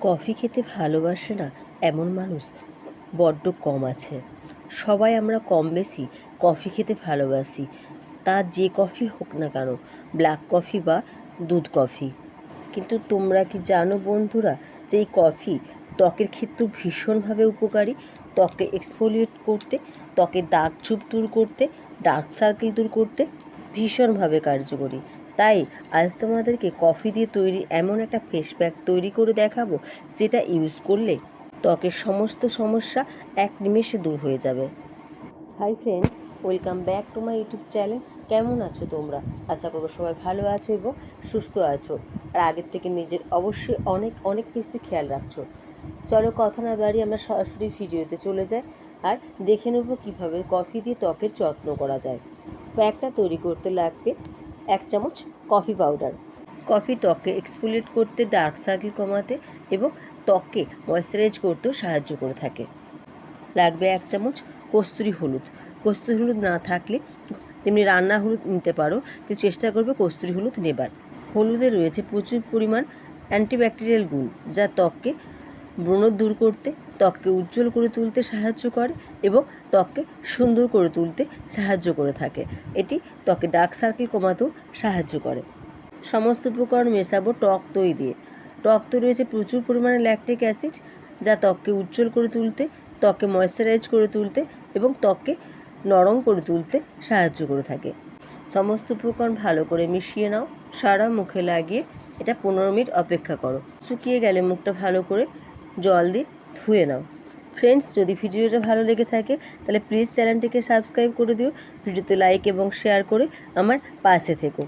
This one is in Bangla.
কফি খেতে ভালোবাসে না এমন মানুষ? বড্ড কম আছে। সবাই আমরা কম বেশি কফি খেতে ভালোবাসি। তা যে কফি হোক না কেন ব্ল্যাক কফি বা দুধ কফি। কিন্তু তোমরা কি জানো বন্ধুরা, যে এই কফি ত্বকের ক্ষেত্রে ভীষণভাবে উপকারী? ত্বকে এক্সফোলিয়েট করতে ত্বকে দাগ ছোপ দূর করতে ডার্ক সার্কেল দূর করতে ভীষণভাবে কার্যকরী। তাই আজ তোমাদেরকে কফি দিয়ে তৈরি এমন একটা ফেস প্যাক তৈরি করে দেখাবো, যেটা ইউজ করলে ত্বকের সমস্ত সমস্যা এক নিমেষে দূর হয়ে যাবে। Hi friends welcome back to my YouTube channel কেমন আছো তোমরা? আশা করব সবাই ভালো আছো এবং সুস্থ আছো। আর আগের থেকে নিজের অবশ্যই অনেক অনেক বেশি খেয়াল রাখছো। চলো কথা না বাড়ি আমরা সরাসরি ভিডিওতে চলে যাই। আর দেখে নেব কীভাবে কফি দিয়ে ত্বকের যত্ন করা যায়। প্যাকটা তৈরি করতে লাগবে এক চামচ কফি পাউডার। কফি ত্বককে এক্সফোলিয়েট করতে ডার্ক সার্কেল কমাতে এবং ত্বককে ময়শ্চারাইজ করতেও সাহায্য করে থাকে। লাগবে এক চামচ কস্তুরি হলুদ। কস্তুরি হলুদ না থাকলে তেমনি রান্না হলুদ নিতে পারো, কিন্তু চেষ্টা করবে কস্তুরি হলুদ নেবার। হলুদে রয়েছে প্রচুর পরিমাণ অ্যান্টিব্যাকটেরিয়াল গুণ, যা ত্বককে ব্রণ দূর করতে, ত্বককে উজ্জ্বল করে তুলতে সাহায্য করে এবং ত্বককে সুন্দর করে তুলতে সাহায্য করে থাকে। এটি ত্বকে ডার্ক সার্কেল কমাতেও সাহায্য করে। সমস্ত উপকরণ মেশাবো টক দই দিয়ে। টক দই রয়েছে প্রচুর পরিমাণে ল্যাকটিক অ্যাসিড যা ত্বককে উজ্জ্বল করে তুলতে, ত্বককে ময়শ্চারাইজ করে তুলতে এবং ত্বককে নরম করে তুলতে সাহায্য করে থাকে। সমস্ত উপকরণ ভালো করে মিশিয়ে নাও। সারা মুখে লাগিয়ে এটা পনেরো মিনিট অপেক্ষা করো। শুকিয়ে গেলে মুখটা ভালো করে জল দিয়ে ধুয়ে নাও। ফ্রেন্ডস যদি ভিডিওটা ভালো লেগে থাকে, তাহলে প্লিজ চ্যানেলটিকে সাবস্ক্রাইব করে দিও। ভিডিওতে লাইক এবং শেয়ার করে আমার পাশে থেকো।